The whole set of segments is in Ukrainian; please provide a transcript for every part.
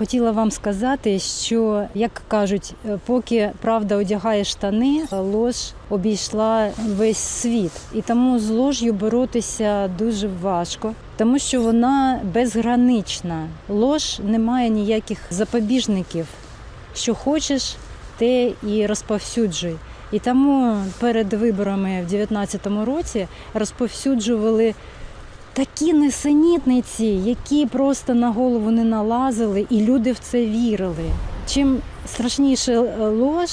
Хотіла вам сказати, що як кажуть, е, поки правда одягає штани, лож обійшла весь світ, і тому з лож'ю боротися дуже важко, тому що вона безгранична. Лож не має ніяких запобіжників. Що хочеш, те і розповсюджуй. І тому перед виборами в 2019 році розповсюджували такі несенітниці, які просто на голову не налазили, і люди в це вірили. Чим страшніше лож,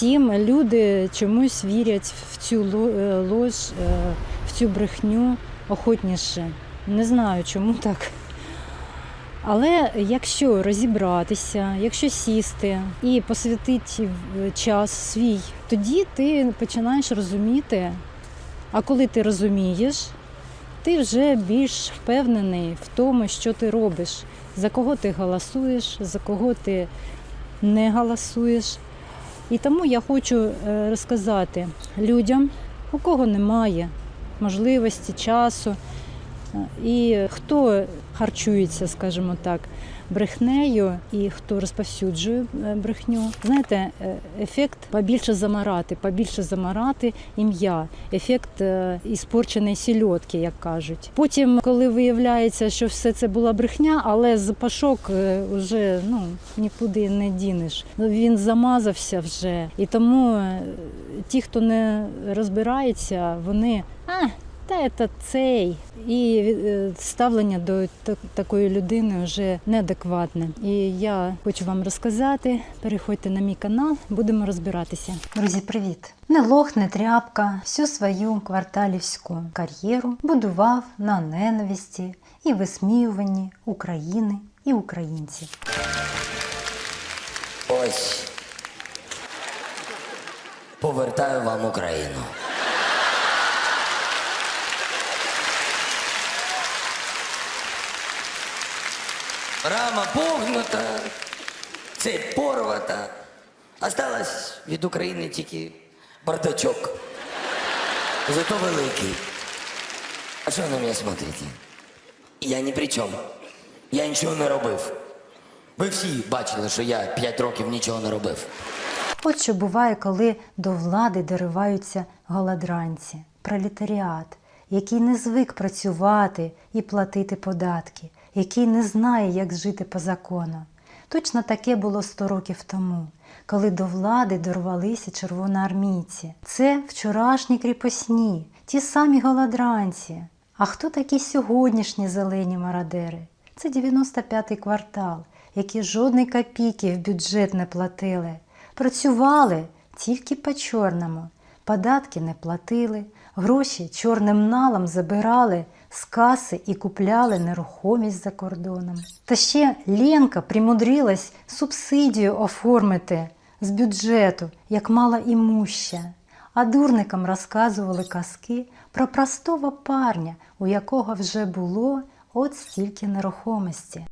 тим люди чомусь вірять в цю е, лож, е, в цю брехню охотніше. Не знаю, чому так. Але якщо розібратися, якщо сісти і посвятити час свій, тоді ти починаєш розуміти. А коли ти розумієш, ти вже більш впевнений в тому, що ти робиш, за кого ти голосуєш, за кого ти не голосуєш. І тому я хочу е, розказати людям, у кого немає можливості, часу, е, і хто харчується, скажімо так, брехнею і хто розповсюджує е, брехню. Знаєте, е, ефект побільше замарати, побільше замарати ім'я, ефект е, іспорченої сільотки, як кажуть. Потім, коли виявляється, що все це була брехня, але запашок е, вже ну нікуди не дінеш. Він замазався вже, і тому ті, хто не розбирається, вони а. Та це цей і е, ставлення до такої людини вже неадекватне. І я хочу вам розказати. Переходьте на мій канал, будемо розбиратися. Друзі, привіт! Не лох, не тряпка, всю свою кварталівську кар'єру будував на ненависті і висміюванні України і українців. Ось. Повертаю вам Україну. Рама погнута, цепь порвата. Осталось від України тільки бардачок. Зато великий. А що ви на мене смотрите? Я ні при чому. Я нічого не робив. Ви всі бачили, що я 5 років нічого не робив. От що буває, коли до влади дориваються голодранці, пролетаріат, який не звик працювати і платити податки, який не знає, як жити по закону. Точно таке було 100 років тому, коли до влади дорвалися червоноармійці. Це вчорашні кріпосні, ті самі голодранці. А хто такі сьогоднішні зелені мародери? Це 95-й квартал, які жодної копійки в бюджет не платили. Працювали тільки по чорному. Податки не платили, гроші чорним налом забирали з каси і купляли нерухомість за кордоном. Та ще Ленка примудрилась субсидію оформити з бюджету, як мала імуща. А дурникам розказували казки про простого парня, у якого вже було от стільки нерухомості.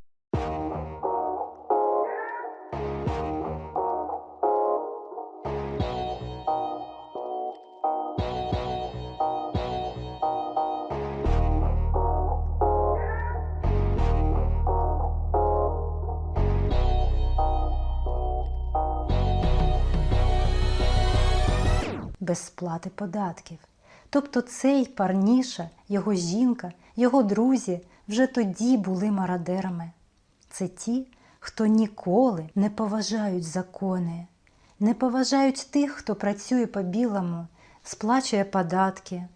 Без сплати податків. Тобто цей парніша, його жінка, його друзі вже тоді були мародерами. Це ті, хто ніколи не поважають закони, не поважають тих, хто працює по-білому, сплачує податки.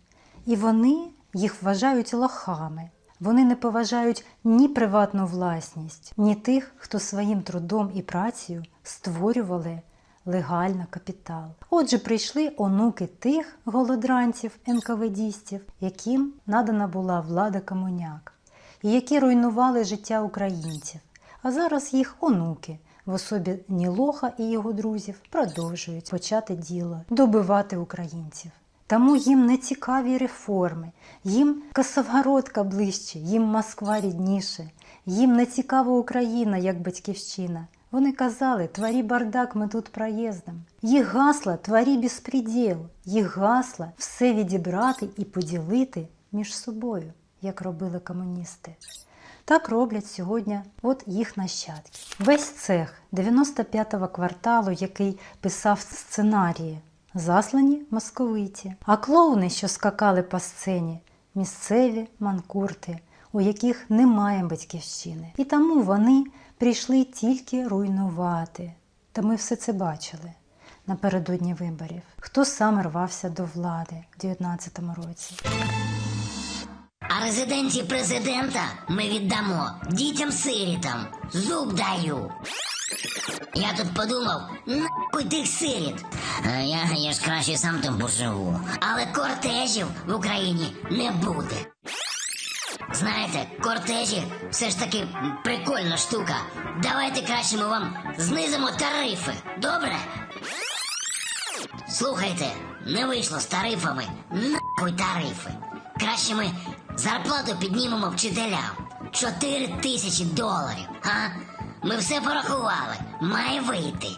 І вони їх вважають лохами. Вони не поважають ні приватну власність, ні тих, хто своїм трудом і працею створювали легально капітал. Отже, прийшли онуки тих голодранців, НКВДістів, яким надана була влада комуняк, і які руйнували життя українців. А зараз їх онуки в особі Нілоха і його друзів продовжують почати діло добивати українців. Тому їм не цікаві реформи, їм Косовгородка ближче, їм Москва рідніше, їм не цікава Україна як батьківщина. Вони казали, творі бардак, ми тут проїздом. Їх гасла творі безпреділ, їх гасла все відібрати і поділити між собою, як робили комуністи. Так роблять сьогодні от їх нащадки. Весь цех 95-го кварталу, який писав сценарії, заслані московиті. А клоуни, що скакали по сцені, місцеві манкурти, у яких немає батьківщини. І тому вони прийшли тільки руйнувати. Та ми все це бачили напередодні виборів. Хто саме рвався до влади в 19-му році? А резиденції президента ми віддамо дітям-сирітам. Зуб даю. Я тут подумав, нахуй тих сиріт. Я, я ж краще сам там поживу. Але кортежів в Україні не буде. Знаєте, кортежі все ж таки прикольна штука. Давайте краще ми вам знизимо тарифи. Добре? Слухайте, не вийшло з тарифами. Нахуй тарифи. Краще ми зарплату піднімемо вчителям. Чотири тисячі доларів. А? Ми все порахували. Має вийти.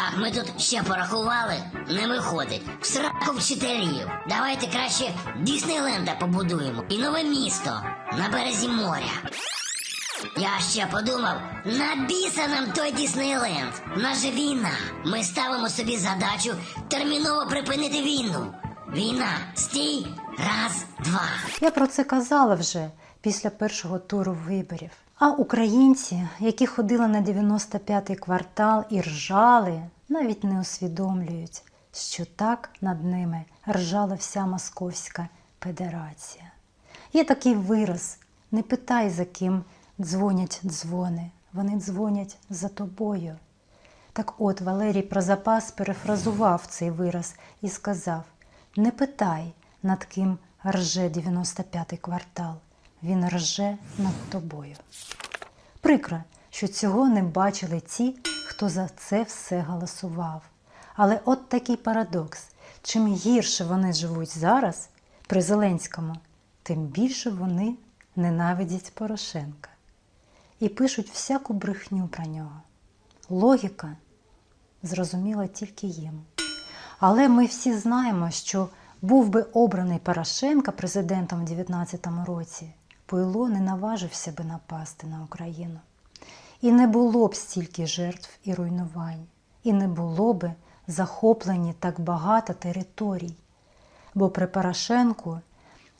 Так, ми тут ще порахували, не виходить. В сраку вчителів. Давайте краще Діснейленда побудуємо. І нове місто на березі моря. Я ще подумав, на біса нам той Діснейленд. Же війна. Ми ставимо собі задачу терміново припинити війну. Війна, стій, раз, два. Я про це казала вже після першого туру виборів. А українці, які ходили на 95-й квартал і ржали, навіть не усвідомлюють, що так над ними ржала вся Московська Федерація. Є такий вираз: не питай, за ким дзвонять дзвони, вони дзвонять за тобою. Так от Валерій про запас перефразував цей вираз і сказав: Не питай, над ким рже 95-й квартал, він рже над тобою. Прикро, що цього не бачили ті, хто за це все голосував. Але от такий парадокс: чим гірше вони живуть зараз при Зеленському, тим більше вони ненавидять Порошенка і пишуть всяку брехню про нього. Логіка зрозуміла тільки їм. Але ми всі знаємо, що був би обраний Порошенко президентом у 2019 році, Пуйло не наважився би напасти на Україну. І не було б стільки жертв і руйнувань, і не було би захоплені так багато територій. Бо при Порошенку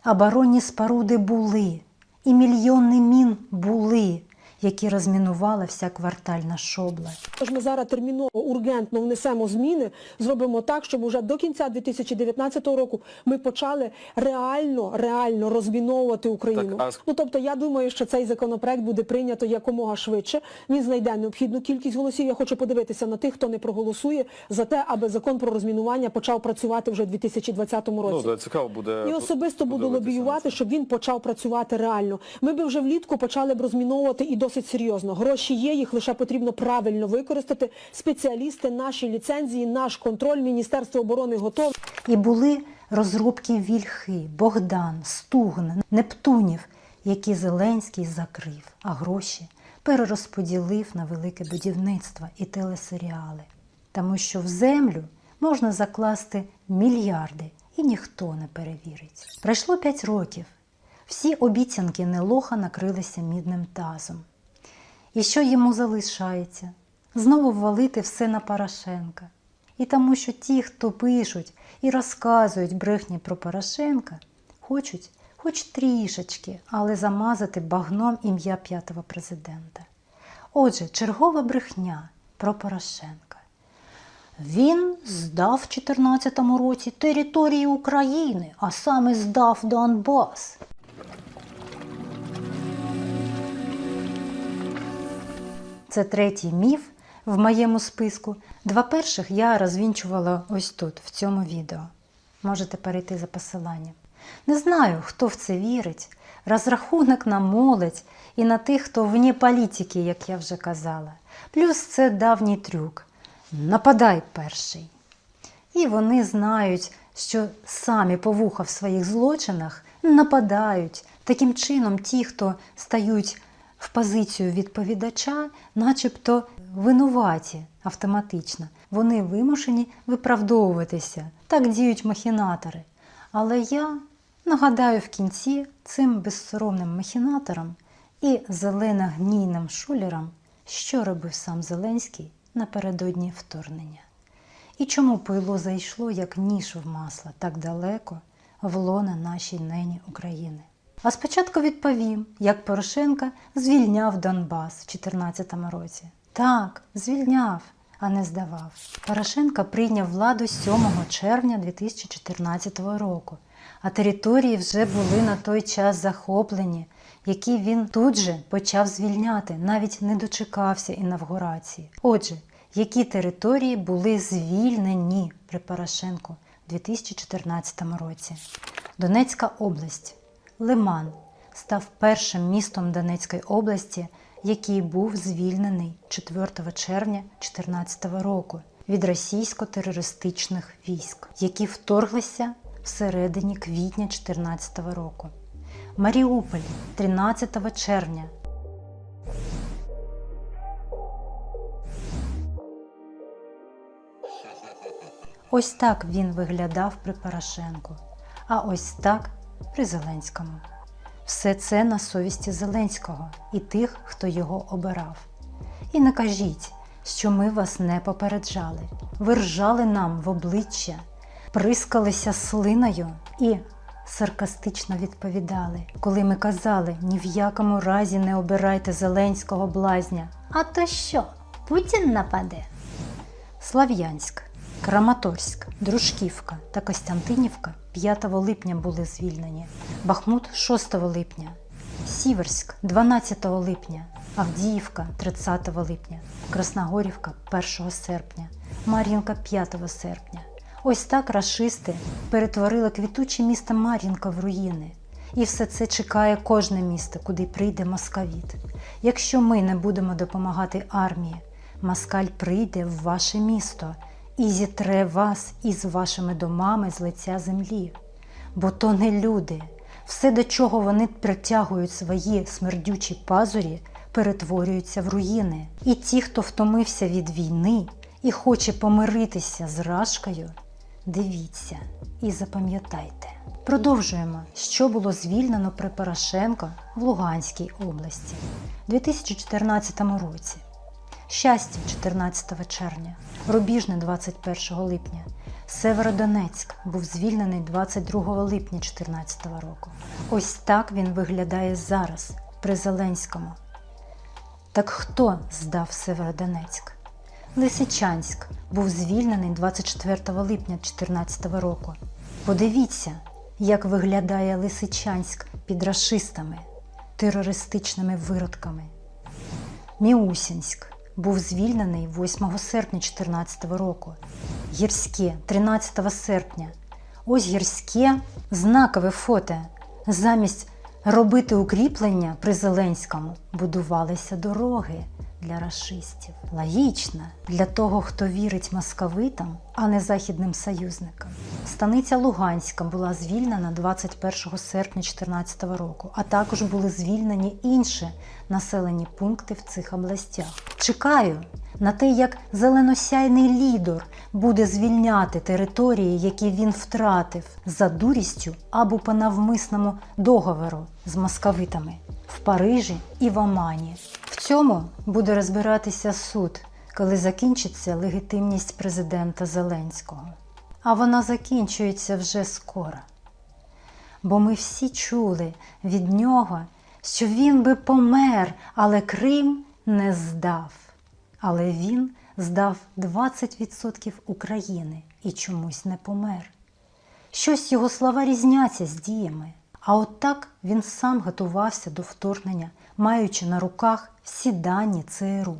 оборонні споруди були, і мільйони мін були, які розмінувала вся квартальна шобла. Тож ми зараз терміново, ургентно внесемо зміни, зробимо так, щоб уже до кінця 2019 року ми почали реально, реально розміновувати Україну. Так, а- Ну тобто я думаю, що цей законопроект буде прийнято якомога швидше. Він знайде необхідну кількість голосів. Я хочу подивитися на тих, хто не проголосує за те, аби закон про розмінування почав працювати вже в 2020 році. Ну, да, цікаво буде. І особисто буду лобіювати, щоб він почав працювати реально. Ми би вже влітку почали б розміновувати і досить серйозно. Гроші є, їх лише потрібно правильно використати. Спеціалісти, наші ліцензії, наш контроль, Міністерство оборони готове. І були розробки Вільхи, Богдан, Стугн, Нептунів, які Зеленський закрив, а гроші перерозподілив на велике будівництво і телесеріали. Тому що в землю можна закласти мільярди, і ніхто не перевірить. Пройшло п'ять років. Всі обіцянки Нелоха накрилися мідним тазом. І що йому залишається? Знову ввалити все на Порошенка. І тому, що ті, хто пишуть і розказують брехні про Порошенка, хочуть хоч трішечки, але замазати багном ім'я п'ятого президента. Отже, чергова брехня про Порошенка. Він здав в 2014 році території України, а саме здав Донбас. Це третій міф в моєму списку. Два перших я розвінчувала ось тут, в цьому відео. Можете перейти за посиланням. Не знаю, хто в це вірить. Розрахунок на молодь і на тих, хто вне політики, як я вже казала. Плюс це давній трюк. Нападай перший. І вони знають, що самі по вуха в своїх злочинах нападають. Таким чином, ті, хто стають в позицію відповідача, начебто винуваті автоматично. Вони вимушені виправдовуватися. Так діють махінатори. Але я нагадаю в кінці цим безсоромним махінаторам, і зелено-гнійним шулерам, що робив сам Зеленський напередодні вторгнення. І чому пойло зайшло як ніж в масло так далеко в лона нашій нині України. А спочатку відповім, як Порошенко звільняв Донбас в 2014 році. Так, звільняв, а не здавав. Порошенко прийняв владу 7 червня 2014 року, а території вже були на той час захоплені, які він тут же почав звільняти, навіть не дочекався інавгурації. Отже, які території були звільнені при Порошенку у 2014 році? Донецька область. Лиман став першим містом Донецької області, який був звільнений 4 червня 2014 року від російсько-терористичних військ, які вторглися всередині квітня 2014 року. Маріуполь 13 червня. Ось так він виглядав при Порошенку, а ось так при Зеленському. Все це на совісті Зеленського і тих, хто його обирав. І не кажіть, що ми вас не попереджали. Ви ржали нам в обличчя, прискалися слиною і саркастично відповідали, коли ми казали ні в якому разі не обирайте Зеленського блазня. А то що? Путін нападе? Слав'янськ, Краматорськ, Дружківка та Костянтинівка 5 липня були звільнені, Бахмут 6 липня, Сіверськ 12 липня, Авдіївка 30 липня, Красногорівка 1 серпня, Мар'їнка 5 серпня. Ось так рашисти перетворили квітуче місто Мар'їнка в руїни. І все це чекає кожне місто, куди прийде москавіт. Якщо ми не будемо допомагати армії, москаль прийде в ваше місто і зітре вас із вашими домами з лиця землі. Бо то не люди. Все, до чого вони притягують свої смердючі пазурі, перетворюються в руїни. І ті, хто втомився від війни і хоче помиритися з Рашкою, дивіться і запам'ятайте. Продовжуємо, що було звільнено при Порошенко в Луганській області у 2014 році. Щастя 14 червня, Рубіжне 21 липня, Северодонецьк був звільнений 22 липня 2014 року. Ось так він виглядає зараз при Зеленському. Так хто здав Северодонецьк? Лисичанськ був звільнений 24 липня 2014 року. Подивіться, як виглядає Лисичанськ під рашистами, терористичними виродками. Міусінськ був звільнений 8 серпня 2014 року. Гірське 13 серпня. Ось гірське знакове фото. Замість робити укріплення при Зеленському будувалися дороги для рашистів. Логічно для того, хто вірить московитам, а не західним союзникам. Станиця Луганська була звільнена 21 серпня 2014 року, а також були звільнені інші населені пункти в цих областях. Чекаю на те, як зеленосяйний лідер буде звільняти території, які він втратив за дурістю або по навмисному договору з московитами в Парижі і в Омані. В цьому буде розбиратися суд, коли закінчиться легітимність президента Зеленського. А вона закінчується вже скоро. Бо ми всі чули від нього, що він би помер, але Крим не здав. Але він здав 20% України і чомусь не помер. Щось його слова різняться з діями. А от так він сам готувався до вторгнення, маючи на руках всі дані ЦРУ.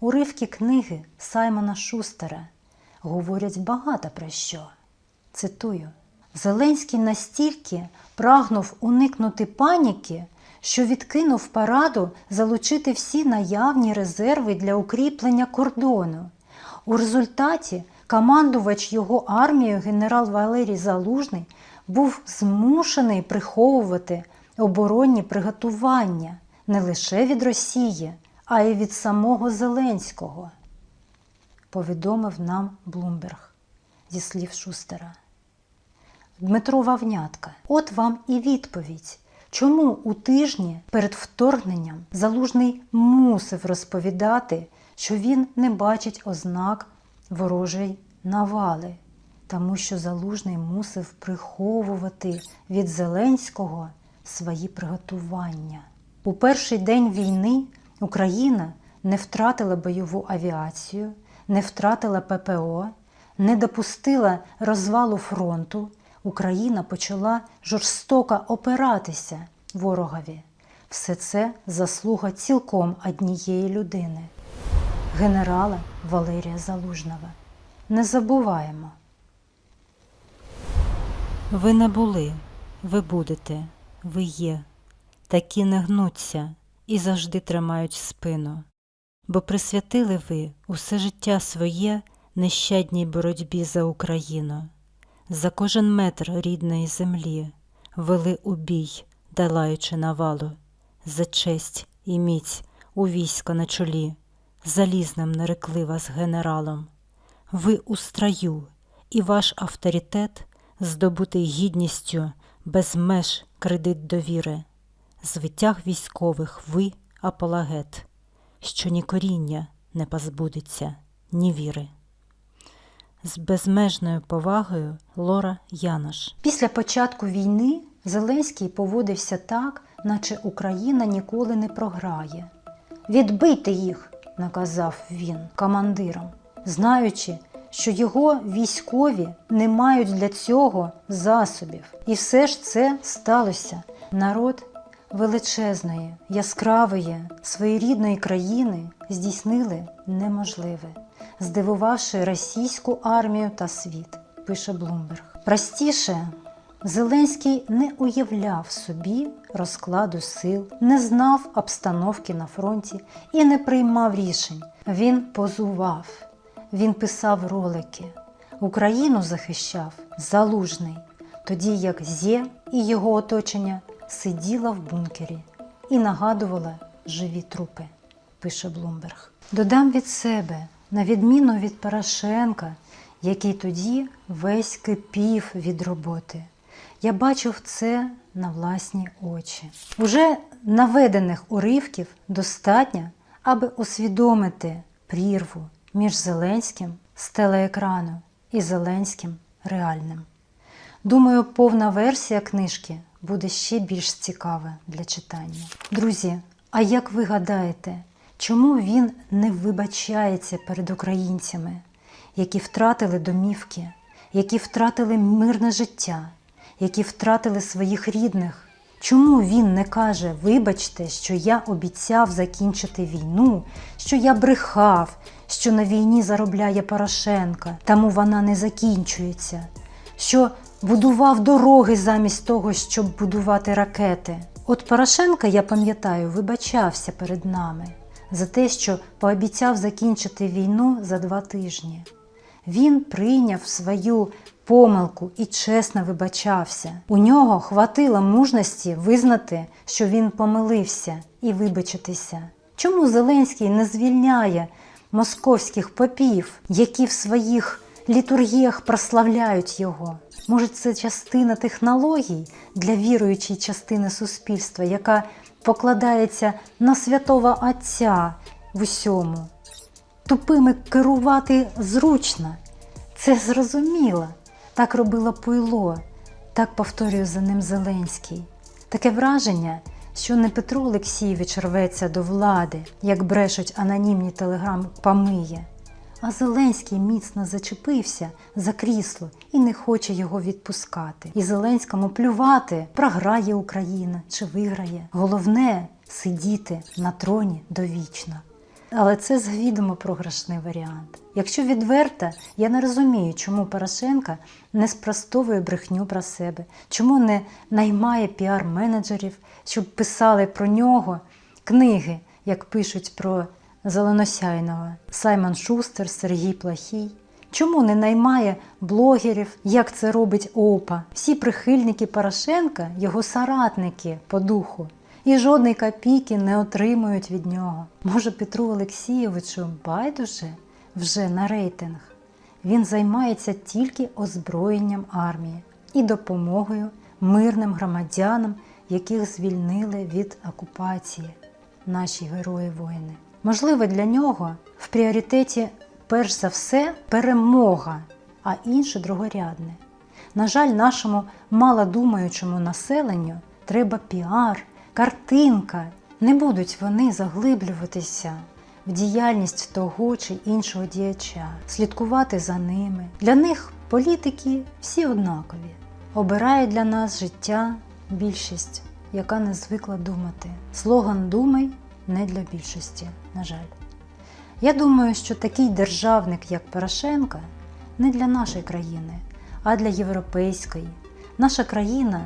Уривки книги Саймона Шустера говорять багато про що. Цитую: Зеленський настільки прагнув уникнути паніки, що відкинув параду залучити всі наявні резерви для укріплення кордону. У результаті командувач його армією генерал Валерій Залужний був змушений приховувати оборонні приготування не лише від Росії, а й від самого Зеленського, повідомив нам Блумберг зі слів Шустера. Дмитро Вавнятка, от вам і відповідь, Чому у тижні перед вторгненням Залужний мусив розповідати, що він не бачить ознак ворожої навали, тому що Залужний мусив приховувати від Зеленського свої приготування. У перший день війни Україна не втратила бойову авіацію, не втратила ППО, не допустила розвалу фронту. Україна почала жорстоко опиратися ворогові. Все це заслуга цілком однієї людини генерала Валерія Залужного. Не забуваємо. Ви не були, ви будете, ви є. Такі не гнуться і завжди тримають спину. Бо присвятили ви усе життя своє нещадній боротьбі за Україну. За кожен метр рідної землі вели у бій, долаючи навалу, за честь і міць у війська на чолі, залізним нарекли вас генералом. Ви у строю, і ваш авторитет, здобутий гідністю, без меж кредит довіри. З витяг військових ви апологет, що ні коріння не позбудеться, ні віри. З безмежною повагою Лора Янош. Після початку війни Зеленський поводився так, наче Україна ніколи не програє. Відбийте їх, наказав він командирам, знаючи, що його військові не мають для цього засобів. І все ж це сталося. Народ величезної, яскравої, своєрідної країни здійснили неможливе, здивувавши російську армію та світ, пише Блумберг. Простіше, Зеленський не уявляв собі розкладу сил, не знав обстановки на фронті і не приймав рішень. Він позував, він писав ролики. Україну захищав залужний, тоді як Зє і його оточення сиділа в бункері і нагадувала живі трупи, пише Блумберг. Додам від себе, на відміну від Порошенка, який тоді весь кипів від роботи. Я бачив це на власні очі. Уже наведених уривків достатньо, аби усвідомити прірву між Зеленським з телеекрану і Зеленським реальним. Думаю, повна версія книжки буде ще більш цікава для читання. Друзі, а як ви гадаєте, чому він не вибачається перед українцями, які втратили домівки, які втратили мирне життя, які втратили своїх рідних? Чому він не каже, вибачте, що я обіцяв закінчити війну, що я брехав, що на війні заробляє Порошенка, тому вона не закінчується, що будував дороги замість того, щоб будувати ракети. От Порошенка, я пам'ятаю, вибачався перед нами за те, що пообіцяв закінчити війну за два тижні. Він прийняв свою помилку і чесно вибачався. У нього хватило мужності визнати, що він помилився і вибачитися. Чому Зеленський не звільняє московських попів, які в своїх літургіях прославляють його? Може, це частина технологій для віруючої частини суспільства, яка покладається на святого Отця в усьому. Тупими керувати зручно. Це зрозуміло. Так робило Пуйло, так повторює за ним Зеленський. Таке враження, що не Петро Олексійович рветься до влади, як брешуть анонімні телеграм-памиє, а Зеленський міцно зачепився за крісло і не хоче його відпускати. І Зеленському плювати, програє Україна чи виграє. Головне сидіти на троні довічно. Але це завідомо програшний варіант. Якщо відверто, я не розумію, чому Порошенка не спростовує брехню про себе, чому не наймає піар-менеджерів, щоб писали про нього книги, як пишуть про Зеленосяйного, Саймон Шустер, Сергій Плахій. Чому не наймає блогерів, як це робить ОПА? Всі прихильники Порошенка його соратники по духу. І жодної копійки не отримують від нього. Може, Петру Олексійовичу байдуже вже на рейтинг. Він займається тільки озброєнням армії і допомогою мирним громадянам, яких звільнили від окупації наші герої воїни. Можливо, для нього в пріоритеті перш за все перемога, а інше другорядне. На жаль, нашому малодумаючому населенню треба піар, картинка. Не будуть вони заглиблюватися в діяльність того чи іншого діяча, слідкувати за ними. Для них політики всі однакові. Обирає для нас життя більшість, яка не звикла думати. Слоган Думай не для більшості, на жаль. Я думаю, що такий державник, як Порошенко, не для нашої країни, а для європейської. Наша країна,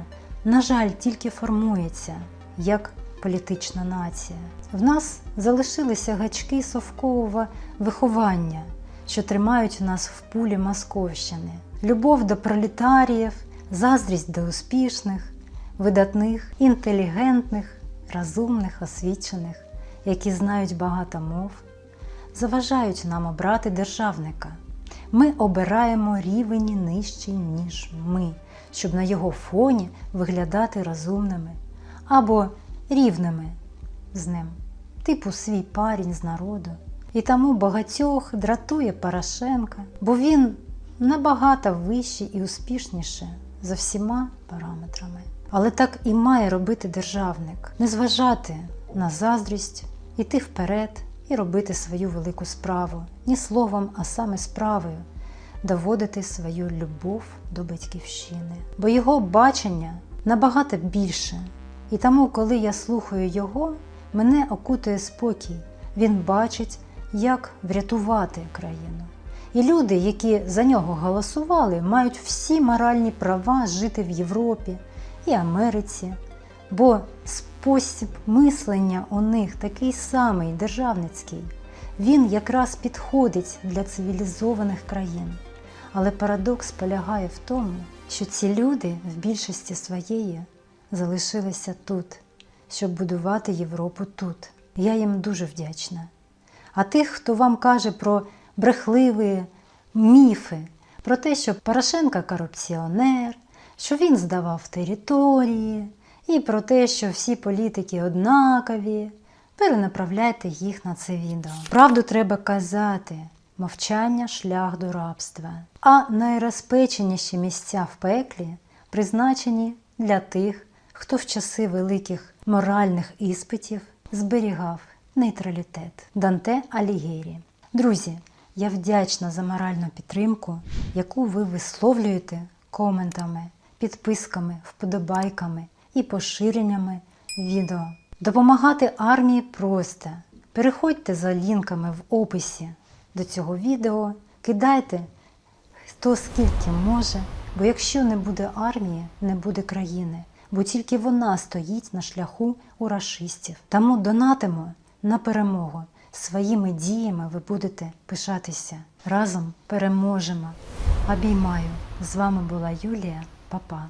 на жаль, тільки формується як політична нація. В нас залишилися гачки совкового виховання, що тримають нас в пулі Московщини. Любов до пролетаріїв, заздрість до успішних, видатних, інтелігентних, розумних, освічених, які знають багато мов, заважають нам обрати державника. Ми обираємо рівень нижчий, ніж ми, щоб на його фоні виглядати розумними або рівними з ним, типу свій парень з народу. І тому багатьох дратує Порошенка, бо він набагато вищий і успішніше за всіма параметрами. Але так і має робити державник, не зважати на заздрість, іти вперед і робити свою велику справу, ні словом, а саме справою, доводити свою любов до батьківщини. Бо його бачення набагато більше. І тому, коли я слухаю його, мене окутує спокій. Він бачить, як врятувати країну. І люди, які за нього голосували, мають всі моральні права жити в Європі і Америці, бо спосіб мислення у них такий самий державницький. Він якраз підходить для цивілізованих країн. Але парадокс полягає в тому, що ці люди в більшості своєї залишилися тут, щоб будувати Європу тут. Я їм дуже вдячна. А тих, хто вам каже про брехливі міфи, про те, що Порошенко корупціонер, що він здавав території, і про те, що всі політики однакові, перенаправляйте їх на це відео. Правду треба казати. Мовчання шлях до рабства. А найрозпеченіші місця в пеклі призначені для тих, хто в часи великих моральних іспитів зберігав нейтралітет. Данте Алігєрі. Друзі, я вдячна за моральну підтримку, яку ви висловлюєте коментами, підписками, вподобайками і поширеннями відео. Допомагати армії просто. Переходьте за лінками в описі до цього відео, кидайте хто скільки може, бо якщо не буде армії, не буде країни, бо тільки вона стоїть на шляху у рашистів. Тому донатимо на перемогу. Своїми діями ви будете пишатися. Разом переможемо. Обіймаю. З вами була Юлія Папа.